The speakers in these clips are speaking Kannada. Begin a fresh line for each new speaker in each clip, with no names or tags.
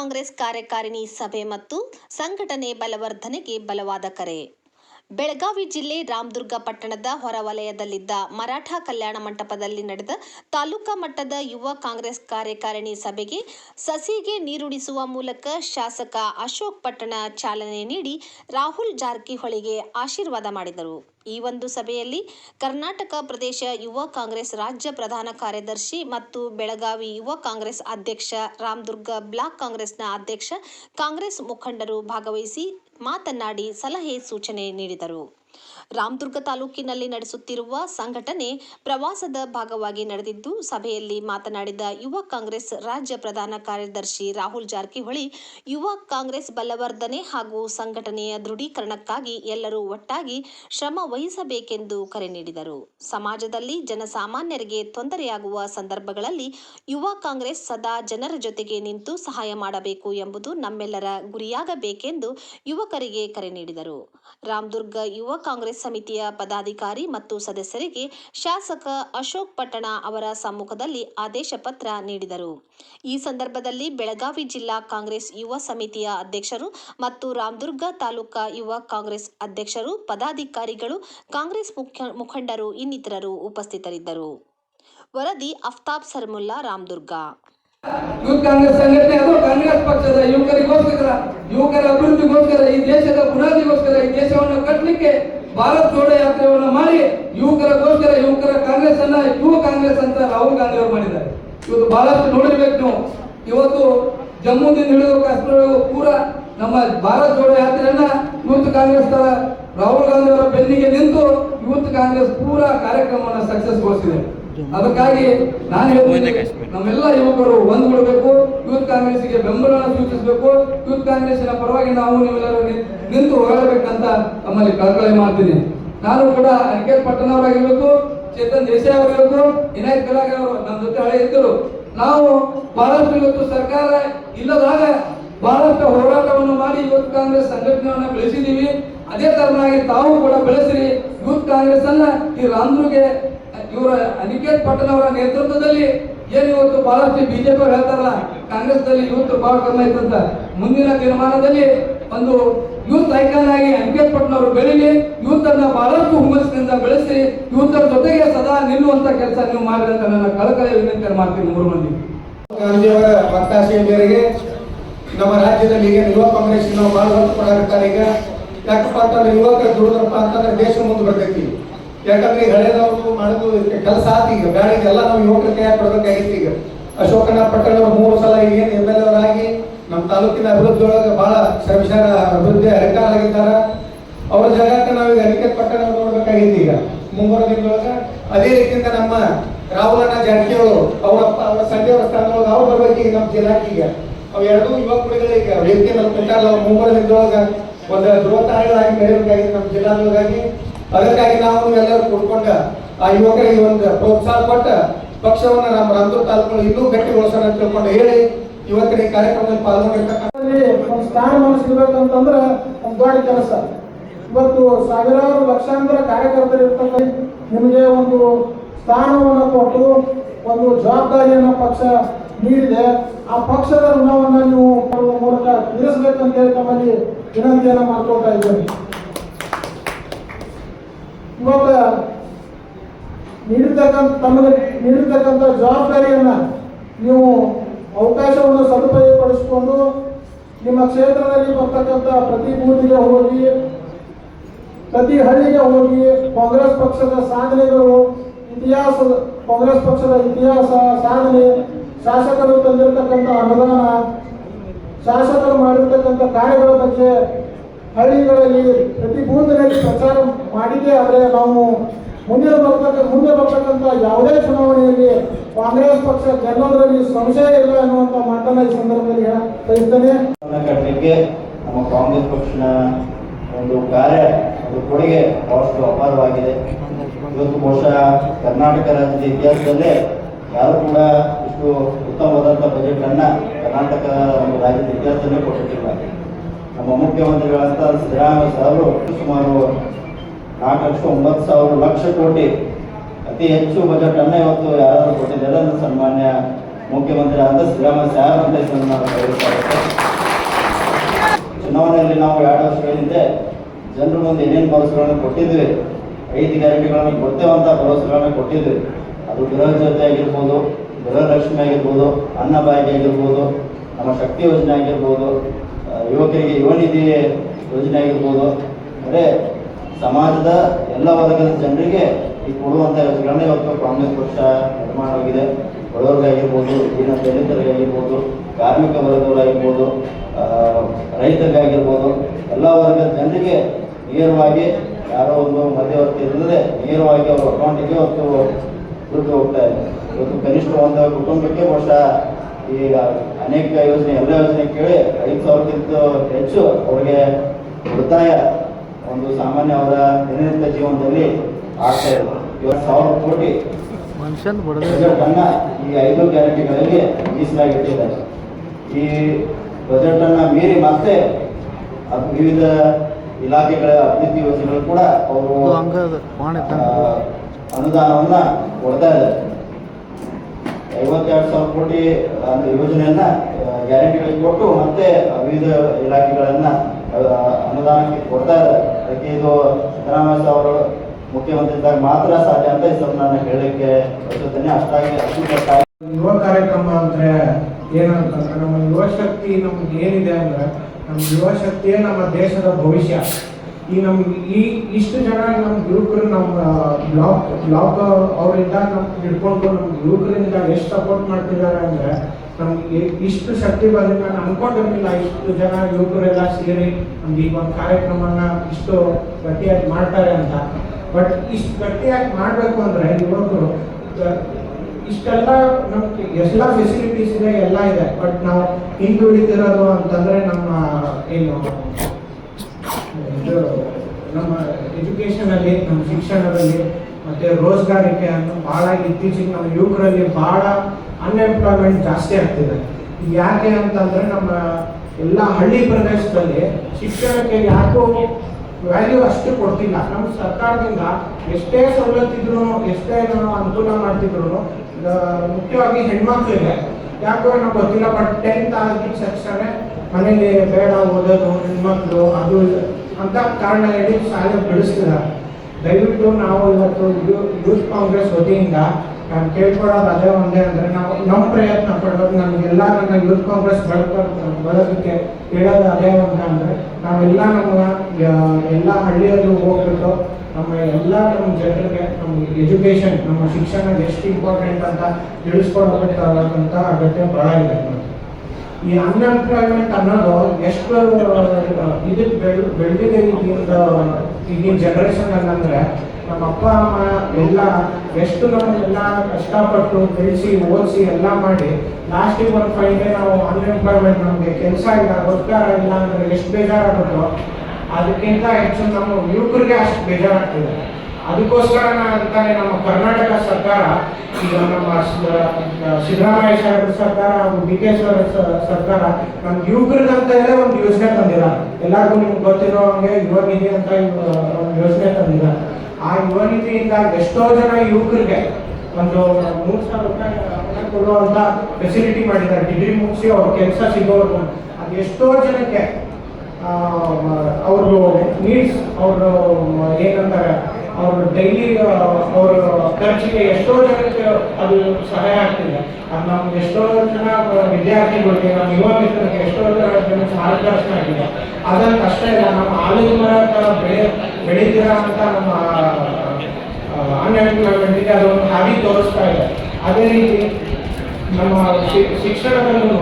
ಕಾಂಗ್ರೆಸ್ ಕಾರ್ಯಕಾರಿಣಿ ಸಭೆ ಮತ್ತು ಸಂಘಟನೆ ಬಲವರ್ಧನೆಗೆ ಬಲವಾದ ಕರೆ. ಬೆಳಗಾವಿ ಜಿಲ್ಲೆ ರಾಮದುರ್ಗ ಪಟ್ಟಣದ ಹೊರವಲಯದಲ್ಲಿದ್ದ ಮರಾಠ ಕಲ್ಯಾಣ ಮಂಟಪದಲ್ಲಿ ನಡೆದ ತಾಲೂಕಾ ಮಟ್ಟದ ಯುವ ಕಾಂಗ್ರೆಸ್ ಕಾರ್ಯಕಾರಿಣಿ ಸಭೆಗೆ ಸಸಿಗೆ ನೀರುಣಿಸುವ ಮೂಲಕ ಶಾಸಕ ಅಶೋಕ್ ಪಟ್ಟಣ ಚಾಲನೆ ನೀಡಿ ರಾಹುಲ್ ಜಾರಕಿಹೊಳಿಗೆ ಆಶೀರ್ವಾದ ಮಾಡಿದರು. ಈ ಒಂದು ಸಭೆಯಲ್ಲಿ ಕರ್ನಾಟಕ ಪ್ರದೇಶ ಯುವ ಕಾಂಗ್ರೆಸ್ ರಾಜ್ಯ ಪ್ರಧಾನ ಕಾರ್ಯದರ್ಶಿ ಮತ್ತು ಬೆಳಗಾವಿ ಯುವ ಕಾಂಗ್ರೆಸ್ ಅಧ್ಯಕ್ಷ, ರಾಮದುರ್ಗ ಬ್ಲಾಕ್ ಕಾಂಗ್ರೆಸ್ನ ಅಧ್ಯಕ್ಷ, ಕಾಂಗ್ರೆಸ್ ಮುಖಂಡರು ಭಾಗವಹಿಸಿ ಮಾತನಾಡಿ ಸಲಹೆ ಸೂಚನೆ ನೀಡಿದರು ರಾಮದುರ್ಗ ತಾಲೂಕಿನಲ್ಲಿ ನಡೆಸುತ್ತಿರುವ ಸಂಘಟನೆ ಪ್ರವಾಸದ ಭಾಗವಾಗಿ ನಡೆದಿದ್ದು, ಸಭೆಯಲ್ಲಿ ಮಾತನಾಡಿದ ಯುವ ಕಾಂಗ್ರೆಸ್ ರಾಜ್ಯ ಪ್ರಧಾನ ಕಾರ್ಯದರ್ಶಿ ರಾಹುಲ್ ಜಾರಕಿಹೊಳಿ, ಯುವ ಕಾಂಗ್ರೆಸ್ ಬಲವರ್ಧನೆ ಹಾಗೂ ಸಂಘಟನೆಯ ದೃಢೀಕರಣಕ್ಕಾಗಿ ಎಲ್ಲರೂ ಒಟ್ಟಾಗಿ ಶ್ರಮ ವಹಿಸಬೇಕೆಂದು ಕರೆ ನೀಡಿದರು. ಸಮಾಜದಲ್ಲಿ ಜನಸಾಮಾನ್ಯರಿಗೆ ತೊಂದರೆಯಾಗುವ ಸಂದರ್ಭಗಳಲ್ಲಿ ಯುವ ಕಾಂಗ್ರೆಸ್ ಸದಾ ಜನರ ಜೊತೆಗೆ ನಿಂತು ಸಹಾಯ ಮಾಡಬೇಕು ಎಂಬುದು ನಮ್ಮೆಲ್ಲರ ಗುರಿಯಾಗಬೇಕೆಂದು ಯುವಕರಿಗೆ ಕರೆ ನೀಡಿದರು. ರಾಮದುರ್ಗ ಯುವ ಕಾಂಗ್ರೆಸ್ ಸಮಿತಿಯ ಪದಾಧಿಕಾರಿ ಮತ್ತು ಸದಸ್ಯರಿಗೆ ಶಾಸಕ ಅಶೋಕ್ ಪಟ್ಟಣ ಅವರ ಸಮ್ಮುಖದಲ್ಲಿ ಆದೇಶ ಪತ್ರ ನೀಡಿದರು. ಈ ಸಂದರ್ಭದಲ್ಲಿ ಬೆಳಗಾವಿ ಜಿಲ್ಲಾ ಕಾಂಗ್ರೆಸ್ ಯುವ ಸಮಿತಿಯ ಅಧ್ಯಕ್ಷರು ಮತ್ತು ರಾಮದುರ್ಗ ತಾಲೂಕಾ ಯುವ ಕಾಂಗ್ರೆಸ್ ಅಧ್ಯಕ್ಷರು, ಪದಾಧಿಕಾರಿಗಳು, ಕಾಂಗ್ರೆಸ್ ಮುಖಂಡರು ಇನ್ನಿತರರು ಉಪಸ್ಥಿತರಿದ್ದರು. ವರದಿ ಅಫ್ತಾಬ್ ಸರ್ಮುಲ್ಲಾ, ರಾಮದುರ್ಗ.
ಯುವಕರ ಅಭಿವೃದ್ಧಿಗೋಸ್ಕರ, ಈ ದೇಶದ ಬುನಾದಿಗೋಸ್ಕರ, ಈ ದೇಶವನ್ನು ಕಟ್ಟಲಿಕ್ಕೆ ಭಾರತ್ ಜೋಡ ಯಾತ್ರೆಯನ್ನು ಮಾಡಿ ಯುವಕರಗೋಸ್ಕರ, ಯುವಕರ ಕಾಂಗ್ರೆಸ್ ಅನ್ನ ಯುವ ಕಾಂಗ್ರೆಸ್ ಅಂತ ರಾಹುಲ್ ಗಾಂಧಿ ಅವರು ಮಾಡಿದ್ದಾರೆ. ಇವತ್ತು ಬಹಳಷ್ಟು ನೋಡಿರ್ಬೇಕು ನೀವು. ಇವತ್ತು ಜಮ್ಮುದಿಂದ ಹಿಡಿದು ಕಾಶ್ಮೀರ ಪೂರ ನಮ್ಮ ಭಾರತ್ ಜೋಡ ಯಾತ್ರೆಯನ್ನ ಯೂತ್ ಕಾಂಗ್ರೆಸ್ ತರ ರಾಹುಲ್ ಗಾಂಧಿ ಅವರ ಬೆನ್ನಿಗೆ ನಿಂತು ಯೂತ್ ಕಾಂಗ್ರೆಸ್ ಪೂರ ಕಾರ್ಯಕ್ರಮವನ್ನು ಸಕ್ಸಸ್ಗೊಳಿಸಿದೆ ಅದಕ್ಕಾಗಿ ನಾನು ಹೇಳ್ತೀನಿ ನಮ್ಮೆಲ್ಲ ಯುವಕರು ಒಂದ್ಬಿಡಬೇಕು ಯೂತ್ ಕಾಂಗ್ರೆಸ್ಗೆ ಬೆಂಬಲ ಸೂಚಿಸಬೇಕು ಯೂತ್ ಕಾಂಗ್ರೆಸ್ಸಿನ ಪರವಾಗಿ ನಾವು ನೀವೆಲ್ಲರೂ ನಿಂತು ಹೋರಾಡಬೇಕಂತ ತಮ್ಮಲ್ಲಿ ಕಳಕಳಿ ಮಾಡ್ತೀನಿ. ನಾನು ಕೂಡ ಅನಿಕೇತ್ ಪಟ್ಟಣವರಾಗಿರ್ಬೇಕು ಚೇತನ್ ದೇಸಾಯಿ ಅವರಿರ್ಬೇಕು ವಿನಾಯಕ್ ಕಲಾಗ ಅವರು ನಮ್ಮ ಜೊತೆ ಹಳೆ ಇದ್ದರು. ನಾವು ಬಹಳಷ್ಟು ಇವತ್ತು ಸರ್ಕಾರ ಇಲ್ಲದಾಗ ಬಹಳಷ್ಟು ಹೋರಾಟವನ್ನು ಮಾಡಿ ಯೂತ್ ಕಾಂಗ್ರೆಸ್ ಸಂಘಟನೆಯನ್ನ ಬೆಳೆಸಿದೀವಿ. ಅದೇ ತರನಾಗಿ ತಾವು ಕೂಡ ಬೆಳೆಸಿರಿ. ಯೂತ್ ಕಾಂಗ್ರೆಸ್ ಅನ್ನ ಈ ರಾಮದುರ್ಗೆ ಇವರ ಅನಿಕೇತ್ ಪಟ್ಟಣ ಅವರ ನೇತೃತ್ವದಲ್ಲಿ ಏನು ಇವತ್ತು ಬಹಳಷ್ಟು ಬಿಜೆಪಿ ಹೇಳ್ತಾರಲ್ಲ ಕಾಂಗ್ರೆಸ್ದಲ್ಲಿ ಯೂತ್ ಬಹಳ ಕಮ್ಮಿ ಇತ್ತಂತ ಮುಂದಿನ ತೀರ್ಮಾನದಲ್ಲಿ ಒಂದು ಯೂತ್ ಐಕಾನ್ ಆಗಿ ಅನಿಕೇತ್ ಪಟೇಲ್ ಅವರು ಬೆಳಿಲಿ, ಯೂತ್ ಅನ್ನ ಬಹಳಷ್ಟು ಹುಮ್ಮಸ್ಸಿನಿಂದ ಬೆಳೆಸಿ, ಯೂತ್ ಜೊತೆಗೆ ಸದಾ ನಿಲ್ಲುವಂತ ಕೆಲಸ ನೀವು ಮಾಡಿದ್ರೆ ಅಂತ ನನ್ನ ಕಳಕಳಿ ವಿನಂತಿ ಮಾಡ್ತೀನಿ ಮೂರು ಮಂದಿ.
ಗಾಂಧಿಯವರ ಒತ್ತಾಸೆಯ ಮೇರೆಗೆ ನಮ್ಮ ರಾಜ್ಯದಲ್ಲಿ ಈಗ ಯುವ ಕಾಂಗ್ರೆಸ್ ಬಹಳ ಹೊತ್ತು ಈಗ ಯಾಕಪ್ಪ ಅಂತಂದ್ರೆ ಯುವಕರು ದುಡಿದ್ರಪ್ಪ ಅಂತಂದ್ರೆ ದೇಶ ಮುಂದೆ ಬರ್ತೈತಿ. ಯಾಕಂದ್ರೆ ಈಗ ಹಳೇದವ್ರು ಮಾಡೋದು ಕೆಲಸ ಆತು ಈಗ. ಬ್ಯಾಡಿಗೆ ಎಲ್ಲ ನಾವು ಯುವಕರ ಕೈ ಕೊಡ್ಬೇಕಾಗಿತ್ತು ಈಗ? ಅಶೋಕನ ಪಟ್ಟಣ ಅವರು ಮೂರು ಸಲ ಏನು ಎಂ ಎಲ್ ನಮ್ಮ ತಾಲೂಕಿನ ಅಭಿವೃದ್ಧಿ ಒಳಗೆ ಬಹಳ ಶ್ರಮಶಾರ ಅಭಿವೃದ್ಧಿ ಅಧಿಕಾರಿಗಳಾಗಿದ್ದಾರೆ. ಅವ್ರ ಜಾಗಕ್ಕೆ ನಾವು ಈಗ ಅನಿಕೇತ್ ಪಟ್ಟಣ ನೋಡ್ಬೇಕಾಗಿತ್ತು ಈಗ. ಮುಂಬರುವ ದಿನದೊಳಗೆ ಅದೇ ರೀತಿಯಿಂದ ನಮ್ಮ ರಾಹುಲಣ್ಣ ಜಾರಕಿಹೊಳಿ ಅವರಪ್ಪ ಅವರ ಸಂಜೆ ಅವರ ಸ್ಥಾನದೊಳಗೆ ಅವ್ರು ಬರ್ಬೇಕು ಈಗ ನಮ್ಮ ಜಿಲ್ಲಾಕಿಗೆ ಅವು ಎರಡೂ ಯುವ ಕುಡಿಗಳಿಗೆ ಈಗ. ಕುಂತಾರಲ್ಲ ಅವ್ರು ದಿನದೊಳಗೆ ಒಂದು ಧ್ರುವ ತಾರೆಗಳಾಗಿ ನಮ್ಮ ಜಿಲ್ಲಾದೊಳಗಾಗಿ. ಅದಕ್ಕಾಗಿ ನಾವು ಎಲ್ಲರೂ ಕೊಡ್ಕೊಂಡ ಆ ಯುವಕರಿಗೆ ಒಂದು ಪ್ರೋತ್ಸಾಹ ಕೊಟ್ಟ ಪಕ್ಷವನ್ನ ನಮ್ಮ ರಾಮದುರ್ಗ ತಾಲೂಕು ಇನ್ನೂ ಗಟ್ಟಿಗೊಳಿಸೋಣ ಅಂತ ತಿಳ್ಕೊಂಡು ಹೇಳಿ ಯುವಕರಿಗೆ ಕಾರ್ಯಕ್ರಮದಲ್ಲಿ ಪಾಲ್ಗೊಂಡಿರ್ತಕ್ಕಂಥ
ಅಲ್ಲಿ ಒಂದು ದೊಡ್ಡ ಕೆಲಸ ಇವತ್ತು ಸಾವಿರಾರು ಲಕ್ಷಾಂತರ ಕಾರ್ಯಕರ್ತರು ಇರ್ತಕ್ಕಂಥ ನಿಮಗೆ ಒಂದು ಸ್ಥಾನವನ್ನು ಕೊಟ್ಟು ಒಂದು ಜವಾಬ್ದಾರಿಯನ್ನು ಪಕ್ಷ ನೀಡಿದೆ ಆ ಪಕ್ಷದ ಋಣವನ್ನು ನೀವು ಮೂಲಕ ತೀರಿಸಬೇಕಂತ ಹೇಳಿ ತಮ್ಮಲ್ಲಿ ವಿನಂತಿಯನ್ನು ಮಾಡ್ಕೊಳ್ತಾ ಇದ್ದೇನೆ ಇವತ್ತು ನೀಡಿರ್ತಕ್ಕಂಥ ತಮಗೆ ನೀಡಿರ್ತಕ್ಕಂಥ ಜವಾಬ್ದಾರಿಯನ್ನು ನೀವು ಅವಕಾಶವನ್ನು ಸದುಪಯೋಗಪಡಿಸಿಕೊಂಡು ನಿಮ್ಮ ಕ್ಷೇತ್ರದಲ್ಲಿ ಬರ್ತಕ್ಕಂಥ ಪ್ರತಿ ಬೂತಿಗೆ ಹೋಗಿ, ಪ್ರತಿ ಹಳ್ಳಿಗೆ ಹೋಗಿ ಕಾಂಗ್ರೆಸ್ ಪಕ್ಷದ ಸಾಧನೆಗಳು, ಇತಿಹಾಸ, ಕಾಂಗ್ರೆಸ್ ಪಕ್ಷದ ಇತಿಹಾಸ, ಸಾಧನೆ, ಶಾಸಕರು ತಂದಿರತಕ್ಕಂಥ ಅನುದಾನ, ಶಾಸಕರು ಮಾಡಿರ್ತಕ್ಕಂಥ ಕಾರ್ಯಗಳ ಬಗ್ಗೆ ಹಳ್ಳಿಗಳಲ್ಲಿ ಪ್ರತಿ ಬೂತ್ನಲ್ಲಿ ಪ್ರಚಾರ ಮಾಡಿದ್ದೇ ಆದರೆ ನಾವು ಮುಂದೆ ಬರ್ತಕ್ಕ, ಮುಂದೆ ಬರ್ತಕ್ಕಂಥ ಯಾವುದೇ ಚುನಾವಣೆಯಲ್ಲಿ ಕಾಂಗ್ರೆಸ್ ಪಕ್ಷ ಗೆಲ್ಲೋದ್ರಲ್ಲಿ ಸಂಶಯ ಇಲ್ಲ ಅನ್ನುವಂಥ ಮಾತನ್ನ ಈ ಸಂದರ್ಭದಲ್ಲಿ ಬಯಸ್ತೇನೆ
ಕಟ್ಟಲಿಕ್ಕೆ ನಮ್ಮ ಕಾಂಗ್ರೆಸ್ ಪಕ್ಷನ ಒಂದು ಕಾರ್ಯ ಒಂದು ಕೊಡುಗೆ ಬಹಳಷ್ಟು ಅಪಾರವಾಗಿದೆ. ಇವತ್ತು ಬಹುಶಃ ಕರ್ನಾಟಕ ರಾಜ್ಯದ ಇತಿಹಾಸದಲ್ಲೇ ಯಾರು ಕೂಡ ಇಷ್ಟು ಉತ್ತಮವಾದಂಥ ಬಜೆಟ್ ಅನ್ನ ಕರ್ನಾಟಕ ರಾಜ್ಯದ ಇತಿಹಾಸದಲ್ಲೇ ಕೊಟ್ಟಿಲ್ಲ. ನಮ್ಮ ಮುಖ್ಯಮಂತ್ರಿಗಳ ಸಿದ್ದರಾಮಯ್ಯ ಸಾರು ಸುಮಾರು ನಾಲ್ಕು ಲಕ್ಷ ಒಂಬತ್ತು ಸಾವಿರ ಲಕ್ಷ ಕೋಟಿ, ಅತಿ ಹೆಚ್ಚು ಬಜೆಟ್ ಅನ್ನ ಇವತ್ತು ಯಾರಾದರೂ ಕೊಟ್ಟಿದ್ದಾರೆ. ಅದನ್ನು ಸನ್ಮಾನ್ಯ ಮುಖ್ಯಮಂತ್ರಿ ಆದ ಸಿದ್ದರಾಮಯ್ಯ ಸಾಹೇಬ್ ಅಂತ ಚುನಾವಣೆಯಲ್ಲಿ ನಾವು ಎರಡು ವರ್ಷಗಳ ಹಿಂದೆ ಜನರ ಮುಂದೆ ಏನೇನು ಭರವಸೆಗಳನ್ನು ಕೊಟ್ಟಿದ್ವಿ. ಐದು ಗ್ಯಾರಂಟಿಗಳನ್ನು ಕೊಡ್ತೇವೆ ಅಂತ ಭರವಸೆಗಳನ್ನು ಕೊಟ್ಟಿದ್ವಿ. ಅದು ಗೃಹ ಜ್ಯೋತಿ ಆಗಿರ್ಬೋದು, ಗೃಹಲಕ್ಷ್ಮಿ ಆಗಿರ್ಬೋದು ಅನ್ನಭಾಗ್ಯ ಆಗಿರ್ಬೋದು, ನಮ್ಮ ಶಕ್ತಿ ಯೋಜನೆ ಆಗಿರ್ಬೋದು ಯುವಕರಿಗೆ ಯುವನಿಧಿ ಯೋಜನೆ ಆಗಿರ್ಬೋದು, ಅಂದರೆ ಸಮಾಜದ ಎಲ್ಲ ವರ್ಗದ ಜನರಿಗೆ ಈ ಕೊಡುವಂಥ ಯೋಜನೆಗಳನ್ನ ಇವತ್ತು ಕಾಂಗ್ರೆಸ್ ಪಕ್ಷ ನಿರ್ಮಾಣವಾಗಿದೆ ಬಡವರಿಗಾಗಿರ್ಬೋದು ದೀನ ದಲಿತರಿಗಾಗಿರ್ಬೋದು ಕಾರ್ಮಿಕ ವರ್ಗದವರಾಗಿರ್ಬೋದು ರೈತರಿಗಾಗಿರ್ಬೋದು ಎಲ್ಲ ವರ್ಗದ ಜನರಿಗೆ ನೇರವಾಗಿ ಯಾರೋ ಒಂದು ಮಧ್ಯವರ್ತಿ ಇಲ್ಲದೆ ನೇರವಾಗಿ ಅವರ ಅಕೌಂಟಿಗೆ ಇವತ್ತು ದುಡ್ಡು ಹೋಗ್ತಾ ಇದೆ. ಇವತ್ತು ಕನಿಷ್ಠ ಒಂದು ಕುಟುಂಬಕ್ಕೆ ವರ್ಷ ಈಗ ಅನೇಕ ಯೋಜನೆ ಎಲ್ಲ ಯೋಜನೆ ಕೇಳಿ ಐದು ಸಾವಿರಕ್ಕಿಂತ ಹೆಚ್ಚು ಅವರಿಗೆ ಉಳಿತಾಯ ಒಂದು ಸಾಮಾನ್ಯ ಅವರ ದಿನನಿತ್ಯ ಜೀವನದಲ್ಲಿ ಆಗ್ತಾ ಇದೆ ಇವತ್ತು ಸಾವಿರ ಕೋಟಿ ಬಜೆಟ್ ಅನ್ನ ಈ ಐದು ಗ್ಯಾರಂಟಿಗಳಿಗೆ ಮೀಸಲಾಗಿಟ್ಟಿದ್ದಾರೆ ಈ ಬಜೆಟನ್ನು ಅನ್ನ ಮೀರಿ ಮತ್ತೆ ವಿವಿಧ ಇಲಾಖೆಗಳ ಅಭಿವೃದ್ಧಿ ಯೋಜನೆಗಳು ಕೂಡ ಅವರು ಅನುದಾನವನ್ನ ಕೊಡ್ತಾ ಇದ್ದಾರೆ. ಐವತ್ತೆರಡು ಸಾವಿರ ಕೋಟಿ ಒಂದು ಯೋಜನೆಯನ್ನ ಗ್ಯಾರಂಟಿಗಳಿಗೆ ಕೊಟ್ಟು ಮತ್ತೆ ವಿವಿಧ ಇಲಾಖೆಗಳನ್ನ ಅನುದಾನಕ್ಕೆ ಕೊಡ್ತಾ ಇದ್ದಾರೆ. ಅದಕ್ಕೆ ಇದು ಸಿದ್ದರಾಮಯ್ಯ ಅವರು ಮುಖ್ಯಮಂತ್ರಿ ಇದ್ದಾಗ ಮಾತ್ರ ಸಾಧ್ಯ ಅಂತ ಈ ಸ್ವಲ್ಪ ನಾನು ಹೇಳಲಿಕ್ಕೆ ಬಯಸುತ್ತೇನೆ. ಅಷ್ಟಾಗಿ
ಯುವ ಕಾರ್ಯಕ್ರಮ ಅಂದ್ರೆ ಏನಂತಂದ್ರೆ ನಮ್ಮ ಯುವ ಶಕ್ತಿ ನಮ್ಗೆ ಏನಿದೆ ಅಂದ್ರೆ, ನಮ್ಮ ಯುವ ಶಕ್ತಿಯೇ ನಮ್ಮ ದೇಶದ ಭವಿಷ್ಯ. ಈ ನಮ್ ಈ ಇಷ್ಟು ಜನ ನಮ್ಮ ಯುವಕರು ನಮ್ಮ ಬ್ಲಾಕ್ ಬ್ಲಾಕ್ ಅವರಿಂದ ನಮ್ ಹಿಡ್ಕೊಂಡು ನಮ್ಮ ಯುವಕರಿಂದ ಎಷ್ಟು ಸಪೋರ್ಟ್ ಮಾಡ್ತಿದ್ದಾರೆ ಅಂದ್ರೆ ನಮ್ಗೆ ಇಷ್ಟು ಶಕ್ತಿ ಬಂದ್ರೆ ನಾನು ಅನ್ಕೊಂಡಿರ್ಲಿಲ್ಲ ಇಷ್ಟು ಜನ ಯುವಕರೆಲ್ಲ ಸೇರಿ ನಮ್ಗೆ ಈ ಒಂದು ಕಾರ್ಯಕ್ರಮನ ಇಷ್ಟು ಗಟ್ಟಿಯಾಗಿ ಮಾಡ್ತಾರೆ ಅಂತ. ಬಟ್ ಇಷ್ಟು ಗಟ್ಟಿಯಾಗಿ ಮಾಡಬೇಕು ಅಂದ್ರೆ ಯುವಕರು ಇಷ್ಟೆಲ್ಲ ನಮ್ಗೆ ಎಲ್ಲ ಫೆಸಿಲಿಟೀಸ್ ಇದೆ, ಎಲ್ಲ ಇದೆ. ಬಟ್ ನಾವು ಹಿಂದುಳಿದಿರೋದು ಅಂತಂದ್ರೆ ನಮ್ಮ, ಏನು, ಇದು ನಮ್ಮ ಎಜುಕೇಶನ್ ಅಲ್ಲಿ ನಮ್ಮ ಶಿಕ್ಷಣದಲ್ಲಿ ಮತ್ತೆ ರೋಜ್ಗಾರಿಕೆ ಅನ್ನೋ ಬಹಳ ಇತ್ತೀಚೆಗೆ ನಮ್ಮ ಯುವಕರಲ್ಲಿ ಬಹಳ ಅನ್ಎಂಪ್ಲಾಯ್ಮೆಂಟ್ ಜಾಸ್ತಿ ಆಗ್ತಿದೆ. ಯಾಕೆ ಅಂತಂದರೆ ನಮ್ಮ ಎಲ್ಲ ಹಳ್ಳಿ ಪ್ರದೇಶದಲ್ಲಿ ಶಿಕ್ಷಣಕ್ಕೆ ಯಾಕೋ ವ್ಯಾಲ್ಯೂ ಅಷ್ಟು ಕೊಡ್ತಿಲ್ಲ. ನಮ್ಮ ಸರ್ಕಾರದಿಂದ ಎಷ್ಟೇ ಸವಲತ್ತಿದ್ರು ಎಷ್ಟೇ ನಾವು ಅನುಕೂಲ ಮಾಡ್ತಿದ್ರು ಮುಖ್ಯವಾಗಿ ಹೆಣ್ಮಕ್ಳಿಗೆ ಯಾಕೋ ನಾವು ಗೊತ್ತಿಲ್ಲ, ಬಟ್ ಟೆಂತ್ ಆಗಿದ್ದ ತಕ್ಷಣ ಮನೇಲಿ ಬೇಡ ಓದೋದು, ಹೆಣ್ಮಕ್ಳು ಅದು ಅಂತ ಕಾರಣ ಹೇಳಿ ಶಾಲೆ ಬಿಡಿಸ್ತಿದ್ದಾರೆ ದಯವಿಟ್ಟು ನಾವು ಇವತ್ತು ಯೂತ್ ಕಾಂಗ್ರೆಸ್ ವತಿಯಿಂದ ನಾನು ಕೇಳ್ಕೊಳ್ಳೋದು ಅದೇ ಒಂದೇ ಅಂದ್ರೆ ನಾವು ನಮ್ಮ ಪ್ರಯತ್ನ ಪಡೋದು ನಮಗೆಲ್ಲ ನನ್ನ ಯೂತ್ ಕಾಂಗ್ರೆಸ್ ಬಳಕೆ ಬಳಗಕ್ಕೆ ಹೇಳೋದು ಅದೇ ಅಂತ ಅಂದ್ರೆ ನಾವೆಲ್ಲ ನಮ್ಮ ಎಲ್ಲ ಹಳ್ಳಿಯಲ್ಲೂ ಹೋಗ್ಬಿಟ್ಟು ನಮ್ಮ ಎಲ್ಲ ನಮ್ಮ ಜನರಿಗೆ ನಮ್ಮ ಎಜುಕೇಶನ್ ನಮ್ಮ ಶಿಕ್ಷಣ ಎಷ್ಟು ಇಂಪಾರ್ಟೆಂಟ್ ಅಂತ ತಿಳಿಸ್ಕೊಡ್ಬೇಕಾದಂತ ಅಗತ್ಯ ಬಹಳ ಇದೆ. ಈ ಅನ್ಎಂಪ್ಲಾಯ್ಮೆಂಟ್ ಅನ್ನೋದು ಎಷ್ಟು ಇದಕ್ಕೆ ಬೆಳ್ ಬೆಳೆದಿದೆ ಈಗಿಂದ ಈಗಿನ ಜನ್ರೇಷನ್ ಅಂದ್ರೆ ನಮ್ಮ ಅಪ್ಪ, ಅಮ್ಮ ಎಲ್ಲ ಎಷ್ಟು ನಮಗೆಲ್ಲ ಕಷ್ಟಪಟ್ಟು ಬೆಳೆಸಿ, ಓದಿಸಿ ಎಲ್ಲ ಮಾಡಿ ಲಾಸ್ಟಿಗೆ ಒಂದು ಫೈವ್ಗೆ ನಾವು ಅನ್ಎಂಪ್ಲಾಯ್ಮೆಂಟ್ ನಮಗೆ ಕೆಲಸ ಇಲ್ಲ, ರೋಜ್ಗಾರ ಇಲ್ಲ ಅಂದರೆ ಎಷ್ಟು ಬೇಜಾರಾಗುತ್ತೋ, ಅದಕ್ಕಿಂತ ಹೆಚ್ಚು ನಮ್ಮ ಯುವಕರಿಗೆ ಅಷ್ಟು ಬೇಜಾರಾಗ್ತಿದೆ ಅದಕ್ಕೋಸ್ಕರ ಅಂತಾನೆ ನಮ್ಮ ಕರ್ನಾಟಕ ಸರ್ಕಾರ, ಈಗ ನಮ್ಮ ಸಿದ್ದರಾಮಯ್ಯ ಸಾಹೇಬ್ರ ಸರ್ಕಾರ ಡಿ ಕೆ ಸರ್ಕಾರ, ನಮ್ಮ ಯುವಕರಿಗಂತ ಹೇಳಿ ಒಂದು ಯೋಜನೆ ತಂದಿಲ್ಲ. ಎಲ್ಲರಿಗೂ ನಿಮ್ಗೆ ಗೊತ್ತಿರೋ ಹಂಗೆ ಯುವ ನಿಧಿ ಅಂತ ಒಂದು ಯೋಜನೆ ತಂದಿಲ್ಲ. ಆ ಯುವ ನಿಧಿಯಿಂದ ಎಷ್ಟೋ ಜನ ಯುವಕರಿಗೆ ಒಂದು ಮೂರು ಸಾವಿರ ರೂಪಾಯಿ ಕೊಡುವಂತ ಫೆಸಿಲಿಟಿ ಮಾಡಿದ್ದಾರೆ. ಡಿಗ್ರಿ ಮುಗಿಸಿ ಅವ್ರ ಕೆಲಸ ಸಿಗೋರ್ಗು ಅದು ಎಷ್ಟೋ ಜನಕ್ಕೆ ಅವರು ನೀಡ್ಸ್ ಅವರು ಏನಂತಾರೆ ಅವ್ರ ಡೈಲಿ ಅವ್ರ ಖರ್ಚಿಗೆ ಎಷ್ಟೋ ಜನಕ್ಕೆ ಅದು ಸಹಾಯ ಆಗ್ತಿಲ್ಲ ಅದು ನಮ್ಗೆ ಎಷ್ಟೋ ಜನ ವಿದ್ಯಾರ್ಥಿಗಳಿಗೆ ನಮ್ಮ ಯುವ ಮಿತ್ರರಿಗೆ ಎಷ್ಟೋ ಜನ ಮಾರ್ಗದರ್ಶನ ಆಗಿದೆ. ಅದಂತ ಅಷ್ಟೇ ಇಲ್ಲ ನಮ್ಮ ಆಲೂರು ಮರ ಬೆಳೆ ಬೆಳೀತೀರಾ ಅಂತ ನಮ್ಮ ಅನ್ಎಂಪ್ಲಾಯ್ಮೆಂಟಿಗೆ ಅದು ಒಂದು ಹಾದಿ ತೋರಿಸ್ತಾ ಇದೆ. ಅದೇ ರೀತಿ ನಮ್ಮ ಶಿಕ್ಷಣದಲ್ಲೂ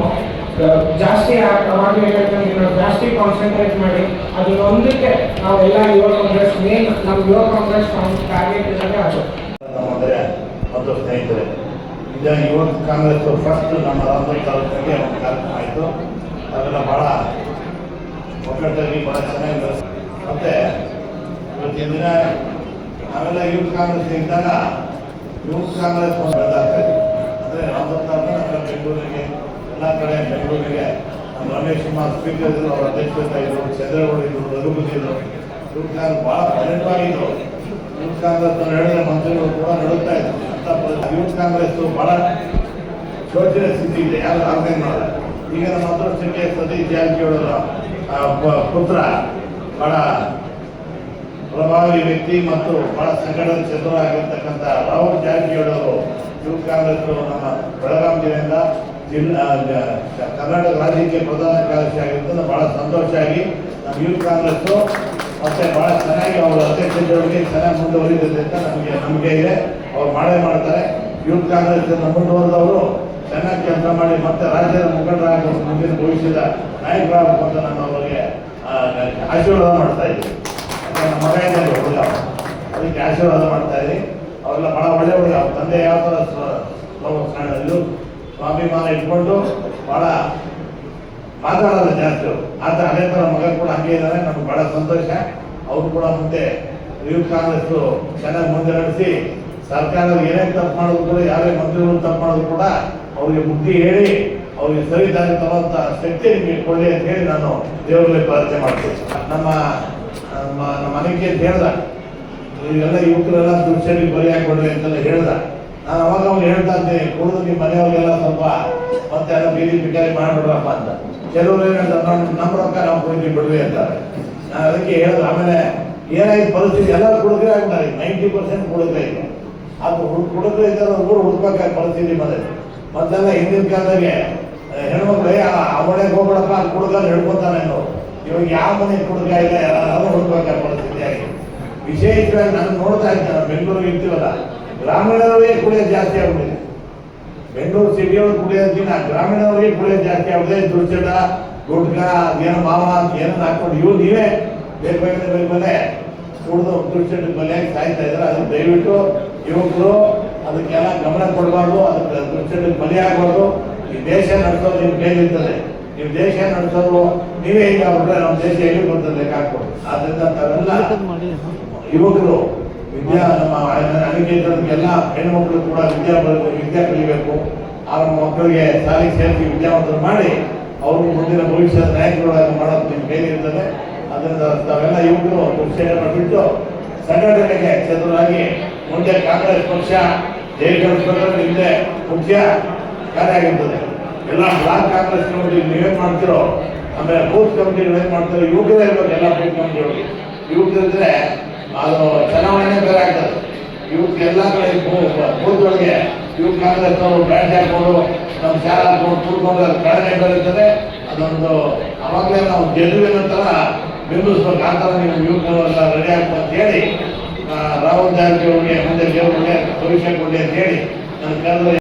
ಜಾಸ್ತಿ ಆ- ಅವಾಗ ಹೇಳ್ದಂಗೆ ನಾವು ಜಾಸ್ತಿ ಕಾನ್ಸಂಟ್ರೇಟ್ ಮಾಡಿ, ಅದನ್ನ ಒಂದಕ್ಕೆ ನಾವೆಲ್ಲ ಯುವ ಕಾಂಗ್ರೆಸ್ ಮೇನ್ ನಮ್ಮ ಯುವ ಕಾಂಗ್ರೆಸ್ ಟಾರ್ಗೆಟ್ ಇರೋದೇ ಅದು.
ಮತ್ತು ಸ್ನೇಹಿತರೆ, ಈಗ ಯುವಕ ಕಾಂಗ್ರೆಸ್ ಫಸ್ಟ್ ನಮ್ಮ ರಾಮದುರ್ಗ ತಾಲೂಕಿಗೆ ಒಂದು ಕಾರ್ಯಕ್ರಮ ಆಯಿತು. ಅದೆಲ್ಲ ಭಾಳ ಒಗ್ಗಟ್ಟಾಗಿ ಭಾಳ ಚೆನ್ನಾಗಿ ಮತ್ತು ಇವತ್ತಿನ ದಿನ ನಾವೆಲ್ಲ ಯುವ ಕಾಂಗ್ರೆಸ್ ಇದ್ದಾಗ ಯುವ ಕಾಂಗ್ರೆಸ್ ಬೆಳೆದಾಗ್ತಾ ಅಂದರೆ ರಾಮದುರ್ಗ ತಾಲೂಕು ನಮ್ಮ ಬೆಂಗಳೂರಿಗೆ, ಎಲ್ಲ ಕಡೆ ಬೆಂಗಳೂರಿಗೆ ರಮೇಶ್ ಕುಮಾರ್ ಸ್ಪೀಕರ್ ಇದ್ರು ಅವ್ರ ಅಧ್ಯಕ್ಷತೆ ಇದ್ರು ಚಂದ್ರಗೌಡ ಇದ್ರು ರಘುಪತಿ ಇದ್ರು. ಬಹಳ ಭಾಳ ಆಗಿದ್ರು. ಯೂತ್ ಕಾಂಗ್ರೆಸ್ ನಡೆದ ಮಂತ್ರಿಗಳು ಕೂಡ ನಡುತ್ತಾ ಇದ್ರು. ಅಂತ. ಯೂತ್ ಕಾಂಗ್ರೆಸ್ ಬಹಳ ಶೋಚನೀಯ ಸ್ಥಿತಿ ಇದೆ. ಯಾರು ಆರ್ಗನೈಸ್ ಮಾಡಲ್ಲ. ಈಗ ನಮ್ಮ ಅದೃಷ್ಟಕ್ಕೆ ಸತೀಶ್ ಜಾರಕಿಹೊಳಿ ಅವರ, ಆ, ಪ- ಪುತ್ರ ಬಹಳ ಪ್ರಭಾವಿ ವ್ಯಕ್ತಿ ಮತ್ತು ಬಹಳ ಸಂಘಟನೆ ಚತುರಾಗಿರ್ತಕ್ಕಂಥ ರಾಹುಲ್ ಜಾರಕಿಹೊಳಿ ಅವರು ಯೂತ್ ಕಾಂಗ್ರೆಸ್ ನಮ್ಮ ಬೆಳಗಾವಿ ಜಿಲ್ಲೆಯಿಂದ ಜಿಲ್ಲಾ ಕರ್ನಾಟಕ ರಾಜ್ಯಕ್ಕೆ ಪ್ರಧಾನ ಕಾರ್ಯದರ್ಶಿ ಆಗಿರ್ತದೆ ಬಹಳ ಸಂತೋಷ ಆಗಿ ನಮ್ಮ ಯೂತ್ ಕಾಂಗ್ರೆಸ್ ಮತ್ತೆ ಬಹಳ ಚೆನ್ನಾಗಿ ಅವರ ಅಧ್ಯಕ್ಷತೆಯೊಳಗೆ ಚೆನ್ನಾಗಿ ಮುಂದುವರಿದಿದೆ ಅಂತ ನಮಗೆ ನಂಬಿಕೆ ಇದೆ. ಅವ್ರು ಮಾಡೇ ಮಾಡ್ತಾರೆ. ಯೂತ್ ಕಾಂಗ್ರೆಸ್ ಮುಂದುವರೆದವರು ಚೆನ್ನಾಗಿ ಕೆಲಸ ಮಾಡಿ ಮತ್ತೆ ರಾಜ್ಯದ ಮುಖಂಡರಾಗಿ ಮುಂದಿನ ಭವಿಷ್ಯದ ನಾಯಕರಾಗಬೇಕು ಅಂತ ನಾನು ಅವರಿಗೆ ಆಶೀರ್ವಾದ ಮಾಡ್ತಾ ಇದ್ದೀನಿ. ನಮ್ಮ ಮಗ ಹುಡುಗ. ಅದಕ್ಕೆ ಆಶೀರ್ವಾದ ಮಾಡ್ತಾ ಇದ್ದೀನಿ. ಅವರೆಲ್ಲ ಬಹಳ ಒಳ್ಳೆ ಹುಡುಗ. ತಂದೆ ಯಾವ ಥರ ಇದು ಸ್ವಾಭಿಮಾನ ಇಟ್ಕೊಂಡು ಬಹಳ ಮಾತಾಡೋದು ಜಾಸ್ತಿ. ಆದ್ರೆ ಅದೇ ಥರ ಮಗ ಕೂಡ ಹಂಗೆ ಇದ್ದಾರೆ ನಮ್ಗೆ ಬಹಳ ಸಂತೋಷ. ಅವರು ಕೂಡ ಮುಂದೆ ಯುವ ಕಾಂಗ್ರೆಸ್ ಚೆನ್ನಾಗಿ ಮುಂದೆ ನಡೆಸಿ ಸರ್ಕಾರದ ಏನೇ ತಪ್ಪು ಮಾಡೋದು ಕೂಡ, ಯಾರೇ ಮಂತ್ರಿಗಳು ತಪ್ಪು ಮಾಡೋದು ಕೂಡ ಅವ್ರಿಗೆ ಬುದ್ಧಿ ಹೇಳಿ, ಅವ್ರಿಗೆ ಸರಿ ದಾರಿ ತರುವಂತ ಶಕ್ತಿ ನಿಮಗೆ ಕೊಡಲಿ ಅಂತ ಹೇಳಿ ನಾನು ದೇವರಲ್ಲಿ ಪ್ರಾರ್ಥನೆ ಮಾಡ್ತೀನಿ. ನಮ್ಮ ನಮ್ಮ ನಮ್ಮ ಮನೆಗೆ ಅಂತ ಹೇಳ್ದ ಇವೆಲ್ಲ ಯುವಕರೆಲ್ಲ ದುಶ್ಚರಿ ಬಲಿ ಕೊಡ್ರಿ ಅಂತೆಲ್ಲ ಹೇಳ್ದ. ಅವಾಗ ಅವ್ನು ಹೇಳ್ತಾ ಇದ್ದೆ, ಕುಡಿದು ನಿಮ್ಮ ಮನೆಯವ್ರಿಗೆಲ್ಲ ಸ್ವಲ್ಪ ಮತ್ತೆ ಎಲ್ಲ ಬೀದಿ ಬಿಟ್ಟಾರಿ ಮಾಡ್ಬಿಡ್ರಪ್ಪ ಅಂತ. ಕೆಲವರು ಹೇಳ್ತಾರೆ ನಮ್ಮ ರೊಕ್ಕ ನಾವು ಕೂಡಿ ಬಿಡ್ರಿ ಅಂತಾರೆ. ಅದಕ್ಕೆ ಹೇಳಿದ್ರು ಆಮೇಲೆ ಏನಾಯ್ತು ಪರಿಸ್ಥಿತಿ ಎಲ್ಲ ಕುಡಿದ್ರೆ ಆಗ್ತಾರೆ, ನೈಂಟಿ ಪರ್ಸೆಂಟ್ ಕುಡಿದ್ರೆ ಇದೆ ಅದು ಕುಡಿದ್ರೆ ಇದ್ದಾರೆ ಊರು ಹುಡ್ಬೇಕಾದ ಪರಿಸ್ಥಿತಿ ಬಂದಿದೆ ಮೊದಲೆಲ್ಲ ಹಿಂದಿನ ಕಾಲದಾಗೆ ಹೆಣ್ಮಕ್ಳು ಮನೆಗೆ ಹೋಗ್ಬಿಡಪ್ಪ, ಅಲ್ಲಿ ಕುಡುಗಲ್ಲಿ ಹಿಡ್ಕೊತಾನೆ ಅನ್ನೋ ಇವಾಗ ಯಾವ ಮನೆ ಕುಡ್ಗ ಇಲ್ಲ ಯಾರು ಹುಡ್ಬೇಕಾದ ಪರಿಸ್ಥಿತಿ ಆಗಿದೆ. ವಿಶೇಷವಾಗಿ ನಾನು ನೋಡ್ತಾ ಇದ್ದೆ ಬೆಂಗಳೂರಿಗೆ ಇರ್ತೀವಲ್ಲ ಗ್ರಾಮೀಣರವೇ ಕುಡಿಯೋದು ಜಾಸ್ತಿ ಆಗುದಿಲ್ಲ ಬೆಂಗಳೂರು ಸಿಟಿಯವರು ಕುಡಿಯೋದಕ್ಕಿಂತ ಗ್ರಾಮೀಣವರಿಗೆ ಕುಡಿಯೋದು ಜಾಸ್ತಿ ಆಗಿದೆ ದುಡ್ಚಟ ಗುಟ್ಕ ಏನೋ ಮಾವ ಅಂತ ಏನನ್ನ ಹಾಕೊಂಡು ಇವು ನೀವೇ ಬೇರೆ ಬೇರೆ ಮೇಲೆ ಕುಡಿದು ದುರ್ಚಟ ಬಲಿಯಾಗಿ ಸಾಯ್ತಾ ಇದ್ದಾರೆ. ಅದಕ್ಕೆ ದಯವಿಟ್ಟು ಯುವಕರು ಅದಕ್ಕೆಲ್ಲ ಗಮನ ಕೊಡಬಾರ್ದು. ಅದಕ್ಕೆ ದುಡ್ಚಟಕ್ಕೆ ಬಲಿ ಆಗಬಾರ್ದು. ಈ ದೇಶ ನಡೆಸೋದು ನಿಮ್ಮ ಕೈಲಿರ್ತದೆ ನೀವು ದೇಶ ನಡೆಸೋದು ನೀವೇ ಈಗ ಅವ್ರೆ ನಮ್ಮ ದೇಶ ಎಲ್ಲಿ ಬರ್ತದೆ ಹಾಕ್ಬೋದು. ಆದ್ರಿಂದ ತಾವೆಲ್ಲ ಯುವಕರು ವಿದ್ಯಾ ನಮ್ಮ ಎಲ್ಲ ಹೆಣ್ಣುಮಕ್ಕಳು ಕೂಡ ವಿದ್ಯಾ ವಿದ್ಯೆ ಕಲಿಬೇಕು. ಆ ಮಕ್ಕಳಿಗೆ ಶಾಲೆಗೆ ಸೇರಿಸಿ ವಿದ್ಯಾವಂತರು ಮಾಡಿ ಅವರು ಮುಂದಿನ ಭವಿಷ್ಯದ ನಾಯಕರುಗಳಾಗಿ ಮಾಡೋದು ನಿಮ್ಗೆ ಇರ್ತದೆ. ಅದರಿಂದ ತಾವೆಲ್ಲ ಯುವಕರು ದುಶ್ಚರ್ಯವನ್ನು ಬಿಟ್ಟು ಸಂಘಟನೆಗೆ ಚತುರಾಗಿ ಮುಂದೆ ಕಾಂಗ್ರೆಸ್ ಪಕ್ಷ, ಜೈ ಕಳಿಸ್ಬೇಕಾದ್ರೆ ಹಿಂದೆ ಮುಖ್ಯ ಕಾರ್ಯ ಆಗಿರ್ತದೆ ಎಲ್ಲ ಬ್ಲಾಕ್ ಕಾಂಗ್ರೆಸ್ ಕಮಿಟಿ ನೀವೇನ್ ಮಾಡ್ತಿರೋ, ಆಮೇಲೆ ಬೂತ್ ಕಮಿಟಿಗಳು ಏನು ಮಾಡ್ತಾರೆ, ಯುವಕರೇ ಇರ್ಬೇಕು, ಎಲ್ಲ ಬೂತ್ ಕಮಿಟಿಗಳಿಗೆ. ಯುವಕರಿದ್ರೆ ಅದು ಚುನಾವಣೆ ಬೇರೆ ಆಗ್ತದೆ. ಇವಕ್ಕೆ ಎಲ್ಲ ಕಡೆ ಬೂತ್ಗಳಿಗೆ ಇವ್ ಕಾಂಗ್ರೆಸ್ ಅವರು ಬ್ರ್ಯಾಂಡ್ ಹಾಕೊಂಡು ನಮ್ಮ ಶಾಲೆ ಹಾಕೊಂಡು ಕೂತ್ಕೊಂಡು ಅದು ಕಡಿಮೆ ಬೇರೆ ಅದೊಂದು ಅವಾಗಲೇ ನಾವು ಗೆಲುವಿನ ತರ ಬಿಂಬಿಸ್ಬೇಕು ಆ ಥರ ನೀವು ಯುವಕರೆಲ್ಲ ರೆಡಿ ಆಗ್ಬೇಕು ಅಂತ ಹೇಳಿ ರಾಹುಲ್ ರಾಹುಲ್ ಜಾರಕಿಹೊಳಿಗೆ ಮುಂದೆ ದೇವರಿಗೆ ಭವಿಷ್ಯ ಕೊಡಿ ಅಂತ ಹೇಳಿ, ನನ್ನ ಕರೆದ್ರೆ